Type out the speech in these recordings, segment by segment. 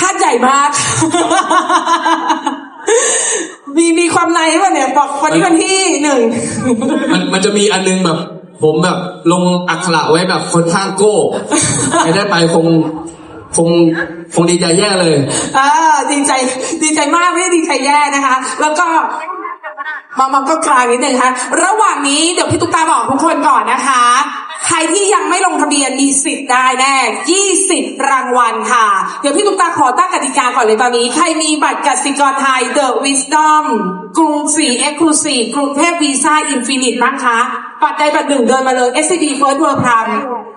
คาดใหญ่มาก มีมีความในป่ะเนี่ย บอกวันนี้วันที่หนึ่ง มันมันจะมีอันนึงแบบ ผมแบบลงอักขระไว้แบบคนข้างโก้ไม่ได้ไปคงคงคงดีใจแย่เลยอ่าดีใจ ดีใจมากไม่ได้ดีใจแย่นะคะ แล้วก็มองมองก็กลางนิดนึงค่ะ ระหว่างนี้เดี๋ยวพี่ตุ๊กตาบอกทุกคนก่อนนะคะ รที่ยังไม่ลงทะเบียนมีสิทธิ์ได้แน่ 20 รางวัลค่ะ เดี๋ยวพี่ตุ๊กตาขอตั้งกติกาก่อนเลยตอนนี้ ใครมีบัตรกสิกรไทย The Wisdom กรุงศรี Exclusive กรุงเทพวีซ่าอินฟินิตบ้างคะบัตรใดบัตรหนึ่งเดินมาเลย SCB First World Prime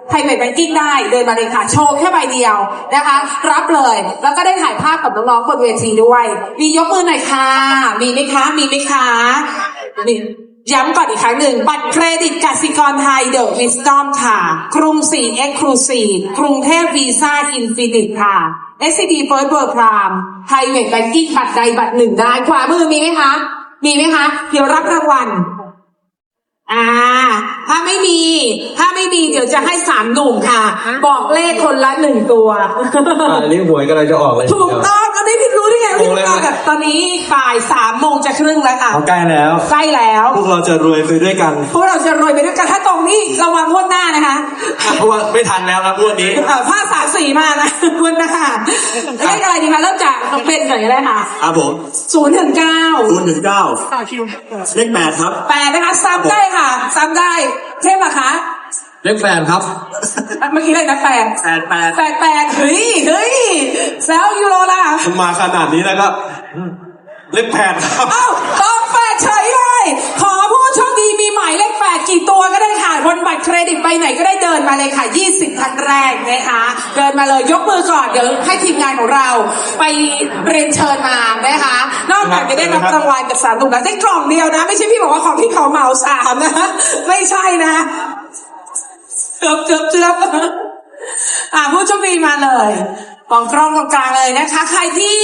ไทยเมดแบงกิ้งได้เดินมาเลยค่ะ โชว์แค่ใบเดียวนะคะ รับเลยแล้วก็ได้ถ่ายภาพกับน้องๆบนเวทีด้วย มียกมือหน่อยค่ะ มีไหมคะ มีไหมคะมี ย้ำก่อนอีกครั้งหนึ่ง บัตรเครดิตกสิกรไทยเดอะวิสตอมค่ะ กรุงศรีเอ็กซ์คลูซีฟกรุงเทพวีซ่าอินฟินิตค่ะ SCB First World Prime ไทยเมดแบงกิ้งบัตรใดบัตรหนึ่งได้ขวามือมีไหมคะ มีไหมคะ เดี๋ยวรับรางวัลอ่า ถ้าไม่มี ถ้าไม่มีเดี๋ยวจะให้สามหนุ่มค่ะ บอกเลขคนละหนึ่งตัว อันนี้หวยกำลังจะออกเลย ถูกต้องก็ เลยรู้แบบตอนนี้บ่ายสามโมงจะครึ่งแล้วค่ะเอาใกล้แล้ว ใกล้แล้ว พวกเราจะรวยไปด้วยกัน พวกเราจะรวยไปด้วยกันถ้าตรงนี้ระวังงวดหน้านะคะเพราะว่าไม่ทันแล้วครับงวดนี้เอ่อผ้าสามสีมานะงวดหน้าเลขอะไรดีคะเริ่มจากน้องเป็นก่อนก็ได้ค่ะครับผมศูนย์ถึงเก้าศูนย์ถึงเก้าเลขแปดครับแปดนะคะซ้ำได้ค่ะซ้ำได้เทพอะคะ เลขแฟนครับ เมื่อกี้เลยนะแปดแปดแปดแปดแปดเฮ้ยเฮ้ยแล้วยูโรล่ะมาขนาดนี้แล้วก็เลขแปดครับ เอ้าตองแปดเฉยเลยขอผู้โชคดีมีหมายเลขแปดกี่ตัวก็ได้ค่ะบนบัตรเครดิตไปไหนก็ได้เดินมาเลยค่ะ 20ท่านแรกนะคะเดินมาเลยยกมือก่อนเดี๋ยวให้ทีมงานของเรา ไปเรียนเชิญมานะคะนอกจากจะได้รับรางวัลจากสามหนุ่มแล้วได้กล่องเดียวนะ ไม่ใช่พี่บอกว่าของพี่เขาเหมาสามนะไม่ใช่นะเจือบเจือบเจือบอ่าผู้โชคดีมาเลยมองกล้องตรงกลางเลยนะคะ ใครที่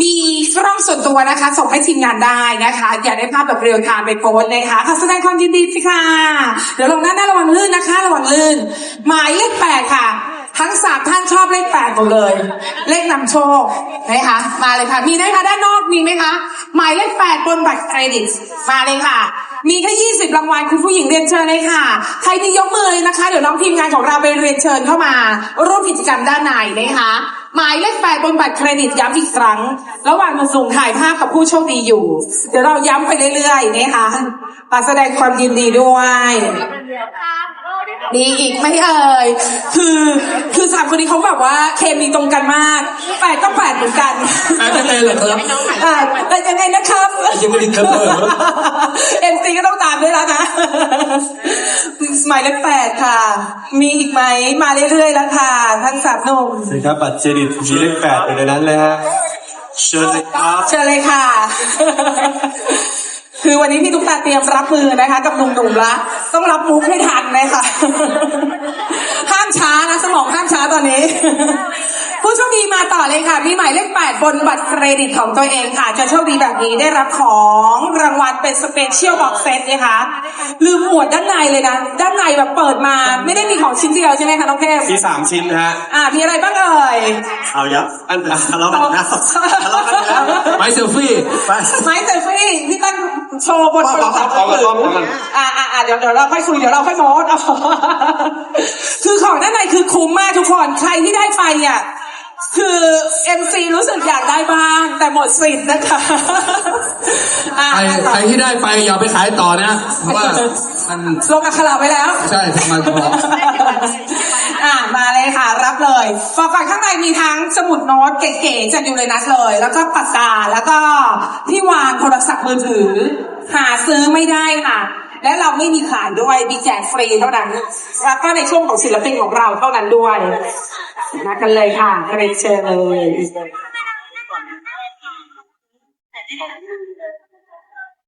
มีกล้องส่วนตัวนะคะ ส่งให้ทีมงานได้นะคะ อยากได้ภาพแบบเรียลไทม์ไปโพสต์นะคะขอแสดงความยินดีสิค่ะ เดี๋ยวลงหน้าหน้าระวังลื่นนะคะ ระวังลื่น หมายเลขแปดค่ะ ทั้งสามท่าน อบเลขแปดหมดเลย เลขนำโชคนะคะมาเลยค่ะ มีไหมคะด้านนอกมีไหมคะ หมายเลขแปดบนบัตรเครดิตมาเลยค่ะ มีแค่ยี่สิบรางวัลคุณผู้หญิงเรียนเชิญเลยค่ะ ใครที่ยกมือเลยนะคะ เดี๋ยวน้องทีมงานของเราไปเรียนเชิญเข้ามา ร่วมกิจกรรมด้านในนะคะ หมายเลขแปดบนบัตรเครดิตย้ำอีกครั้ง ระหว่างมาส่งถ่ายภาพกับผู้โชคดีอยู่ เดี๋ยวเราย้ำไปเรื่อยๆนะคะมาแสดงความยินดีด้วย มีอีกไหมเอ่ย คือคือสามคนนี้เขาแบบว่าเคมีตรงกันมากแปดก็แปดเหมือนกันแปดยังไงเหรอครับอ่าแต่ยังไงนะครับยังไม่ได้ครับเอ็มซีก็ต้องตามด้วยแล้วนะหมายเลขแปดค่ะ มีอีกไหมมาเรื่อยๆแล้วค่ะทั้งสามหนุ่มสิครับบัตรเครดิตมีเลขแปดอยู่ในนั้นเลยฮะเชิญเลยครับเชิญเลยค่ะ คือวันนี้พี่ตุ๊กตาเตรียมรับมือนะคะ กับหนุ่มๆละต้องรับมุกให้ทันนะคะห้ามช้านะสมองห้ามช้าตอนนี้ ผู้โชคดีมาต่อเลยค่ะมีหมายเลขแปดบนบัตรเครดิตของตัวเองค่ะ จะโชคดีแบบนี้ได้รับของรางวัลเป็นสเปเชียลบ็อกเซตนะคะลืมหมวดด้านในเลยนะ ด้านในแบบเปิดมาไม่ได้มีของชิ้นเดียวใช่ไหมคะน้องเทพมีสามชิ้นนะฮะอ่ามีอะไรบ้างเอ่ยเอายับอันทะเลาะกันนะทะเลาะกันนะไม้เซลฟี่ไปไม้เซลฟี่พี่ตั้ง โชว์บนเอาเอาเอาเอาเอาเอาอ่าอ่าอ่าเดี๋ยวเดี๋ยวเราค่อยคุยเดี๋ยวเราค่อยโม้เอาคือของด้านในคือคุ้มมากทุกคน ใครที่ได้ไปอะ คือ MC รู้สึกอยากได้บ้าง แต่หมดสิทธิ์นะคะอ่าใครใครที่ได้ไปอย่าไปขายต่อนะเพราะว่ามันลงอักขระไว้แล้ว ใช่ทำไมพออ่ามาเลยค่ะ รับเลยบอกก่อนข้างในมีทั้งสมุดโน้ตเก๋ๆจากยูเรนัสเลย แล้วก็ปากกาแล้วก็ที่วางโทรศัพท์มือถือ หาซื้อไม่ได้ค่ะ และเราไม่มีขายด้วยมีแจกฟรีเท่านั้นแล้วก็ในช่วงของศิลปินของเราเท่านั้นด้วยมากันเลยค่ะเรียนเชิญเลย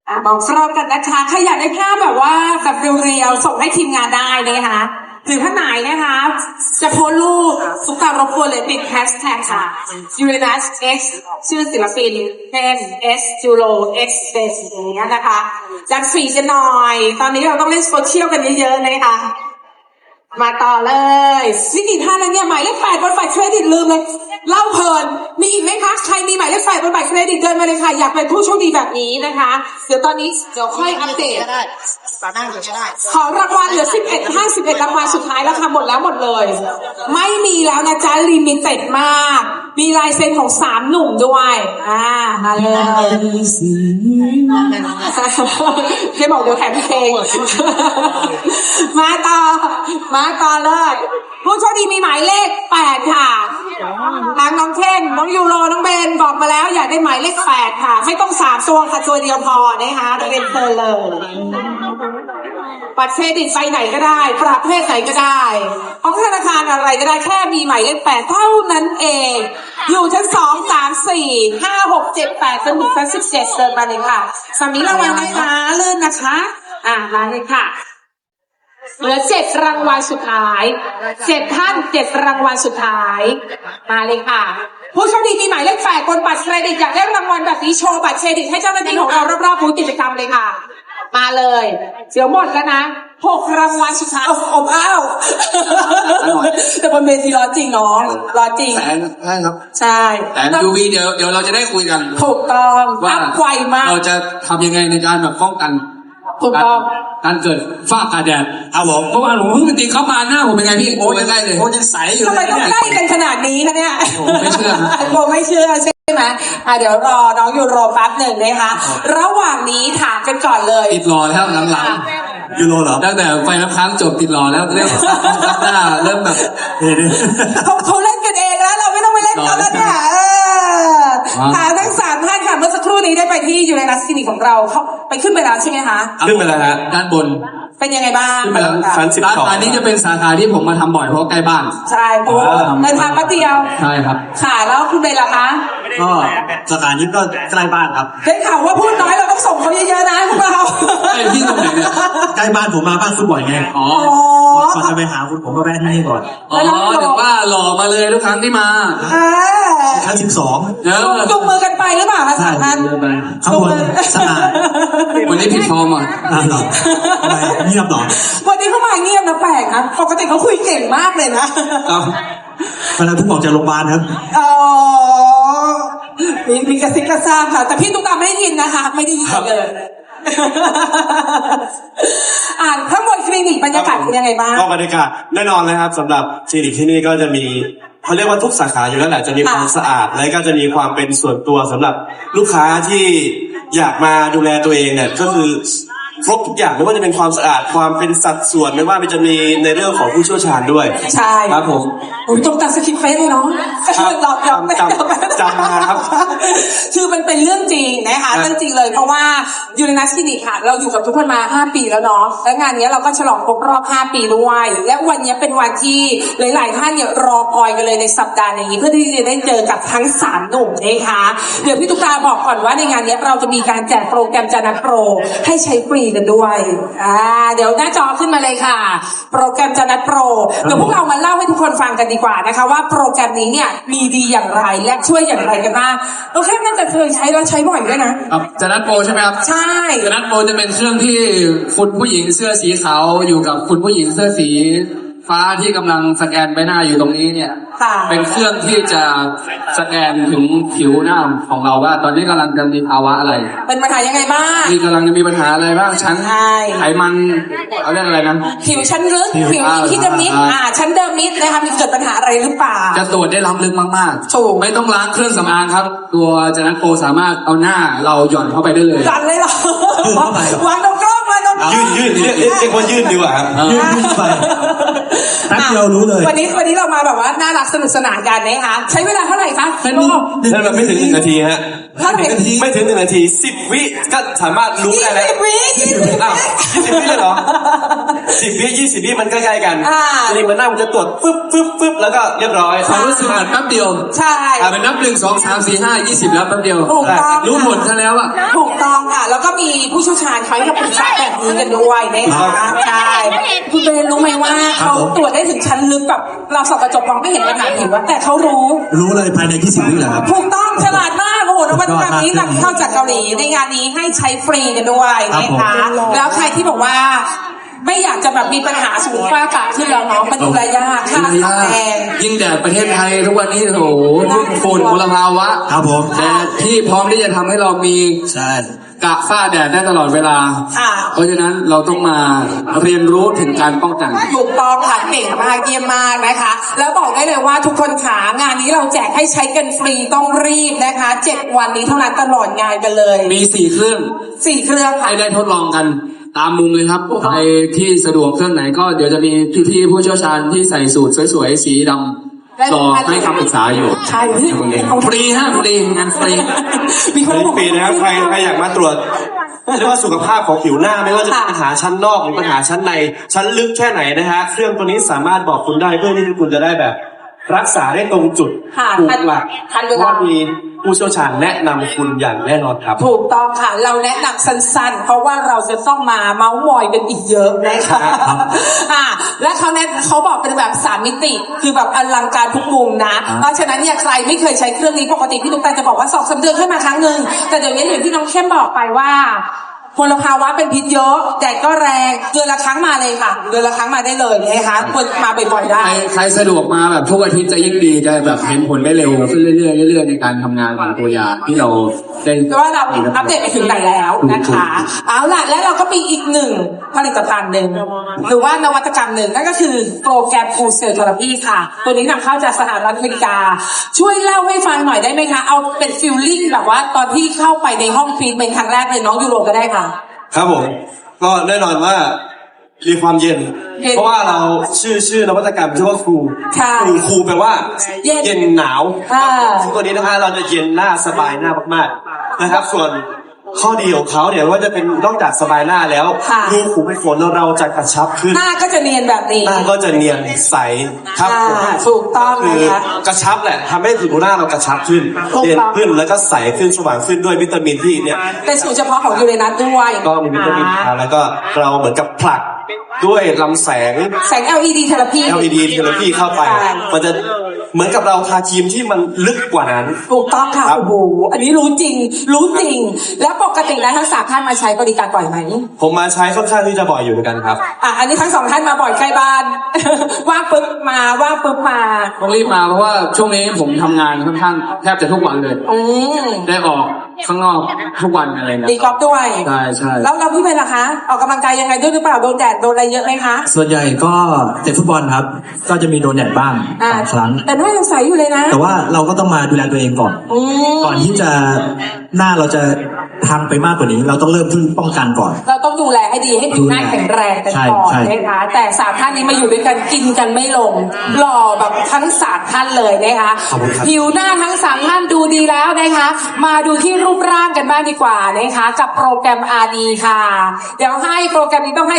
อะบอกสรอบกันนะคะใครอยากได้ภาพแบบว่าแบบเรียวๆส่งให้ทีมงานได้นะคะ หรือท่าไหนนะคะ จะโพสต์รูปสุกตารบกวนเลยติดแฮชแท็กค่ะ Uranus X ชื่อศิลปินเป็น S Julo X Space อย่างเงี้ยนะคะจากสี่จะหน่อย ตอนนี้เราต้องเล่นโซเชียลกันเยอะๆนะคะมาต่อเลยสิกี่ท่านแล้วเนี่ยหมายเลขแปดบนฝ่าย ลืมเลยเล่าเพลินมีอีกไหมคะใครมีหมายเลขแปดบนบัตรเครดิตเดินมาเลยค่ะ อยากเป็นผู้โชคดีแบบนี้นะคะ เดี๋ยวตอนนี้เดี๋ยวค่อยอัปเดตก็ได้ตาหน้าก็ได้ของรางวัลเหลือ 11 51รางวัลสุดท้ายแล้วค่ะหมดแล้วหมดเลย ไม่มีแล้วนะจ๊ะลิมิเต็ดมาก มีลายเซ็นของสามหนุ่มด้วยอ่ามาเลยพี่บอกเดี๋ยวแถมเพลงมาต่อ มาต่อเลยผู้โชคดีมีหมายเลข8ค่ะทางน้องเท่งน้องยูโร น้องเบนบอกมาแล้วอยากได้หมายเลข8ค่ะ ไม่ต้องสามตัวค่ะตัวเดียวพอนะคะเรียนเชิญเลยบัตรเครดิตไปไหนก็ได้ ประเภทไหนก็ได้ ของธนาคารอะไรก็ได้แค่มีหมายเลขแปดเท่านั้นเอง อยู่ชั้นสองสามสี่ห้าหกเจ็ดแปดจนถึงชั้นสิบเจ็ดเดินมาเลยค่ะสามีระวังนะคะเลื่อนนะคะ อ่ามาเลยค่ะ เหลือเจ็ดรางวัลสุดท้ายเจ็ดท่านเจ็ดรางวัลสุดท้าย มาเลยค่ะ ผู้โชคดีมีหมายเลขแปดบนบัตรเครดิตอยากได้รางวัลแบบนี้โชว์บัตรเครดิตให้เจ้าหน้าที่ของเรารอบๆบูธกิจกรรมเลยค่ะ มาเลยเดี๋ยวหมดแล้วนะหกรางวัลสุดท้ายอบอ้าวแต่บนเวทีร้อนจริงน้องร้อนจริงแสนใช่ครับใช่แต่ยูวีเดี๋ยวเดี๋ยวเราจะได้คุยกันถูกต้องว่าอัพไวมากเราจะทำยังไงในการแบบป้องกัน ถูกต้องการเกิดฝ้ากาแดดเอาผมเพราะว่าผมเพิ่งจริงเข้ามาหน้าผมเป็นไงพี่โอ้ยใกล้เลยโอ้ยังใสอยู่ทำไมเลยต้องเนี่ยใกล้กันขนาดนี้นะเนี่ยผมไม่เชื่อนะโบไม่เชื่อใช่ไหมอะเดี๋ยวรอน้องยูโรแป๊บหนึ่งนะคะระหว่างนี้ถามกันก่อนเลยติดรอแล้วหลังยูโรเหรอๆตั้งแต่ไฟน้ำค้างจบติดรอแล้วเริ่มซับหน้าเริ่มแบบเดี๋ยวเขาเขาเล่นกันเองแล้วเราไม่ต้องไปเล่นเขาแล้วเนี่ยเออว้าวถามทั้งสามท่า นค่ะเมื่อสักครู่นี้ได้ไปที่ยูเรนัสคลินิกของเราเขาไปขึ้นไปแล้วใช่ไหมคะขึ้นไปแล้วฮะด้านบนเป็นยังไงบ้างขึ้นไปแล้วชั้นสิบร้านสองร้านนี้จะเป็นสาขาที่ผมมาทำบ่อยเพราะใกล้บ้าน ใช่เพราะว่าเดินทางแป๊บเดียวใช่ครับ ค่ะแล้วคุณเบนล่ะคะก็สถานนี้ก็ใกล้บ้านครับได้ข่าวว่าพูดน้อยเราต้อง ส่งเขาเยอะๆนะพวกเรา ไอ้ที่ตรงไหนเนี่ยใกล้บ้านผมมาบ้านฟุตบอลไงอ๋ออ๋อก่อนจะไปหาคุณผมก็แวะที่นี่ก่อนอ๋อถึงว่าหล่อมาเลยทุกครั้งที่มาอ่าชั้นสิบสองเออจุงมือกันไปหรือเปล่าคะสามท่านเดินไปข้างบนสะอาดวันนี้ผิดฟอร์มอะอ่าเหรอทำไมเงียบเหรอวันนี้เขามาเงียบนะแปลกนะปกติเขาคุยเก่งมากเลยนะเอาตอนนั้นเพิ่งออกจากโรงพยาบาลครับอ๋อ มีมีกระซิบกระซาบค่ะ แต่พี่ตุ๊กตาไม่ได้ยินนะคะ ไม่ได้ยินเลย อ่านข้างบนคลินิกบรรยากาศเป็นยังไงบ้าง ก็บรรยากาศแน่นอนนะครับสำหรับคลินิกที่นี่ก็จะมีเขาเรียกว่าทุกสาขาอยู่แล้วแหละจะมีความค่ะสะอาด และก็จะมีความเป็นส่วนตัวสำหรับลูกค้าที่อยากมาดูแลตัวเองเนี่ยก็คือ ครบทุกอย่างไม่ว่าจะเป็นความสะอาดความเป็นสัดส่วนไม่ว่ามันจะมีในเรื่องของผู้เชี่ยวชาญด้วยใช่ครับผมโอ้ยตรงตามสคริปต์เฟซเลยเนาะครับตอบยอมจำจำมาครับ คือมันเป็นเรื่องจริงนะคะครับเรื่องจริงเลยเพราะว่ายูเรนัสคลินิกค่ะ เราอยู่กับทุกคนมา 5 ปีแล้วเนาะและงานเนี้ยเราก็ฉลองครบรอบ 5 ปีด้วยและวันเนี้ยเป็นวันที่หลายๆท่านเนี่ยรอคอยกันเลยในสัปดาห์นี้ เพื่อที่จะได้เจอกับทั้ง 3 หนุ่มนะคะเดี๋ยวพี่ตุ๊กตาบอกก่อนว่าในงานเนี้ยเราจะมีการแจกโปรแกรมจานัทโปรให้ใช้ฟรีกันด้วยอ่าเดี๋ยวหน้าจอขึ้นมาเลยค่ะ โปรแกรมจานัทโปรเดี๋ยวพวกเรามาเล่าให้ทุกคนฟังกันดีกว่านะคะ ว่าโปรแกรมนี้เนี่ยมีดีอย่างไรและช่วยอย่างไรกันบ้างเราแค่น่าจะเคยใช้แล้วใช้บ่อยด้วยนะ ครับจะนัดโปรใช่ไหมครับใช่ จะนัดโปรจะเป็นเครื่องที่คุณผู้หญิงเสื้อสีขาวอยู่กับคุณผู้หญิงเสื้อสี ฟ้าที่กำลังสแกนใบหน้าอยู่ตรงนี้เนี่ย ค่ะ เป็นเครื่องที่จะสแกนถึงผิวหน้าของเราว่า ตอนนี้กำลังจะมีภาวะอะไร เป็นปัญหายังไงบ้างนี่กำลังจะมีปัญหาอะไรบ้างชั้นใช่ ไขมันเขาเรียกอะไรนะ ผิวชั้นลึก ผิว ผิวอินทิเดมิดอ่าอ่า ชั้นเดิมมิดนะคะ มีเกิดปัญหาอะไรหรือเปล่า จะตรวจได้ล้ำลึกมากถูกไม่ต้องล้างเครื่องสำอางครับ ตัวจะนัดโปรสามารถเอาหน้าเราหย่อนเข้าไปได้เลยกันเลยเหรอวางตรงกล้อง วางตรงกล้องยื่นยื่นเรียกเรียกเรียกว่ายื่นดีกว่าครับเออยื่นยื่นไปแป๊บเดียวรู้เลยวันนี้วันนี้เรามาแบบว่าน่ารักสนุกสนานกันนะคะใช้เวลาเท่าไหร่คะเป็นโมใช้เวลาไม่ถึงหนึ่งนาทีฮะเท่าไหร่ไม่ถึงหนึ่งนาทีสิบวิก็สามารถรู้ยี่ได้แล้วสิบวิยี่สิบวิอ้าวสิบวิเลยเหรอสิบวิยี่สิบวิมันใกล้ๆกันอ่าจริงๆมันหน้ามันจะตรวจปึ๊บปึ๊บปึ๊บแล้วก็เรียบร้อยความรู้สึกเหมือนแป๊บเดียว ใช่เป็นนับหนึ่งสองสามสี่ห้ายี่สิบแล้วแป๊บเดียวถูกต้องรู้ผลซะแล้วอะถูกต้องค่ะ แล้วก็มีผู้เชี่ยวชาญคอยให้คำปรึกษาแบบนี้กันด้วยนะคะใช่คุณเบนรู้ไหมว่าเขาตรวจได้ถึงชั้นลึกแบบเราส่องกระจกมองไม่เห็นปัญหาผิวอะแต่เขารู้ รู้เลยภายใน 20วิเหรอครับ ถูกต้องฉลาดมากโอ้โหนวัตกรรมนี้นำเข้าจากเกาหลีในงานนี้ให้ใช้ฟรีกันด้วยนะคะครับผมแล้วใครที่บอกว่าไม่อยากจะแบบมีปัญหาสูงฟ้าอากาศขึ้นแล้วเนาะมันดูแลยากค่ายิ่งราคาแพงยิ่งแดดประเทศไทยทุกวันนี้โอ้โหฝุ่นมลภาวะ ครับผมแต่ที่พร้อมที่จะทำให้เรามีใช่ กะฝ้าแดดได้ตลอดเวลา ค่ะเพราะฉะนั้นเราต้องมาเรียนรู้ถึงการป้องกัน ถูกต้องค่ะเก่งมากเยี่ยมมากนะคะ แล้วบอกได้เลยว่าทุกคนขางานนี้เราแจกให้ใช้กันฟรีต้องรีบนะคะเจ็ดวันนี้เท่านั้นตลอดงานกันเลยมีสี่เครื่องสี่เครื่องค่ะ ให้ได้ทดลองกันตามมุมเลยครับใครที่สะดวกเครื่องไหนก็เดี๋ยวจะมีพี่ๆผู้เชี่ยวชาญที่ใส่สูตรสวยๆสีดำ รอให้คำปรึกษาอยู่ใช่พี่ฟรีฮะฟรีงานฟรีมีคนทุบอกกปีนะครับใครใครอยากมาตรวจเรียกว่าสุขภาพของผิวหน้าไม่ว่าจะเป็นปัญหาชั้นนอกหรือปัญหาชั้นใน ชั้นลึกแค่ไหนนะฮะเครื่องตัวนี้สามารถบอกคุณได้เพื่อที่คุณจะได้แบบ รักษาได้ตรงจุดค่ะถูกหลักทันเพเวราะลาว่ามี ผู้เชี่ยวชาญแนะนำคุณอย่างแน่นอนครับ ถูกต้องค่ะ เราแนะนำสั้นๆ เพราะว่าเราจะต้องมาเมาส์มอยกันอีกเยอะนะคะอ่าและเขาแนะเขาบอกเป็นแบบสามมิติ คือแบบอลังการทุกมุมนะเพราะฉะนั้นเนี่ยใครไม่เคยใช้เครื่องนี้ปกติพี่ตุ๊กตาจะบอกว่าสองสามเดือนขึ้นมาครั้งหนึ่งแต่เดี๋ยวนี้อย่างที่น้องเข้มบอกไปว่า มลภาวะเป็นพิษเยอะแดดก็แรงเดือนละครั้งมาเลยค่ะเดือนละครั้งมาได้เลยนะคะควรมาบ่อยๆได้ ใครใครสะดวกมาแบบทุกอาทิตย์จะยิ่งดีจะแบบเห็นผลได้เร็วขึ้นเรื่อยๆเรื่อยๆในการทำงานของตัวยาที่เราได้ว่าเราอัปเดตไปถึงไหนแล้วนะคะ เอาล่ะ แล้วเราก็มีอีกหนึ่งผลิตภัณฑ์หนึ่งหรือว่านวัตกรรมหนึ่งนั่นก็คือโปรแกรมฟูเซลเทอราพีค่ะ ตัวนี้นำเข้าจากสหรัฐอเมริกา ช่วยเล่าให้ฟังหน่อยได้ไหมคะ เอาเป็นฟิลลิ่งแบบว่าตอนที่เข้าไปในห้องฟีดเป็นครั้งแรกเลยน้องยูโรก็ได้ค่ะ ครับผม ก็แน่นอนว่ามีความเย็น เย็นเพราะว่าเราชื่อชื่อนวัตกรรมชื่อว่าครูใช่ครูครูแปลว่าเย็นเย็นหนาวอ่า ซึ่งตัวนี้นะฮะเราจะเย็นหน้าสบายหน้ามากๆนะครับ ส่วน ข้อดีของเขาเนี่ยว่าจะเป็นนอกจากสบายหน้าแล้วค่ะ รูขุมขนเราจะกระชับขึ้น หน้าก็จะเนียนแบบนี้หน้าก็จะเนียนใสครับอ่าผมถูกต้องคืนะคะ กระชับแหละทำให้ผิวหน้าเรากระชับขึ้นถูกต้องเนียนขึ้นแล้วก็ใสขึ้นสว่างขึ้นด้วยวิตามินที่เนี่ย เป็นสูตรเฉพาะของยูเรนัสด้วยก็มีวิตามินอ่าแล้วก็เราเหมือนกับผลักด้วยลำแสง แสง LED เทอราพี LED เทเลพีเข้าไปใช่มันจะ เหมือนกับเราทาครีมที่มันลึกกว่านั้น ถูกต้องค่ะครับ โอ้โหอันนี้รู้จริง รู้จริง แล้วปกติแล้วทั้งสามท่านมาใช้บริการบ่อยไหมผมมาใช้ค่อนข้างที่จะบ่อยอยู่เหมือนกันครับ อะอันนี้ทั้งสองท่านมาบ่อยใกล้บ้าน ว่างปุ๊บมาว่างปุ๊บมาต้องรีบมาเพราะว่าช่วงนี้ผมทำงานค่อนข้างแทบจะทุกวันเลย อืมได้ออก ข้างนอกทุกวันอะไรนะตีกอล์ฟด้วย ใช่ใช่แล้วเราพี่เป็นล่ะคะ ออกกำลังกายยังไงด้วยหรือเปล่าโดนแดดโดนอะไรเยอะไหมคะ ส่วนใหญ่ก็เตะฟุตบอลครับ ก็จะมีโดนแดดบ้างอ่า บางครั้ง แต่หน้ายังใสอยู่เลยนะแต่ว่าเราก็ต้องมาดูแลตัวเองก่อน อืม ก่อนที่จะหน้าเราจะพังไปมากกว่านี้ เราต้องเริ่มที่ป้องกันก่อน เราต้องดูแลให้ดีให้ผิวหน้าแข็งแรงกันก่อนใช่ใช่ นะคะแต่สามท่านนี้มาอยู่ด้วยกันกินกันไม่ลงหล่อแบบทั้งสามท่านเลยนะคะขอบคุณครับ ผิวหน้าทั้งสามท่านดูดีแล้วนะคะ มาดูที่รูปร่างกันบ้างดีกว่านะคะ กับโปรแกรม RD ค่ะ เดี๋ยวให้โปรแกรมนี้ต้องให้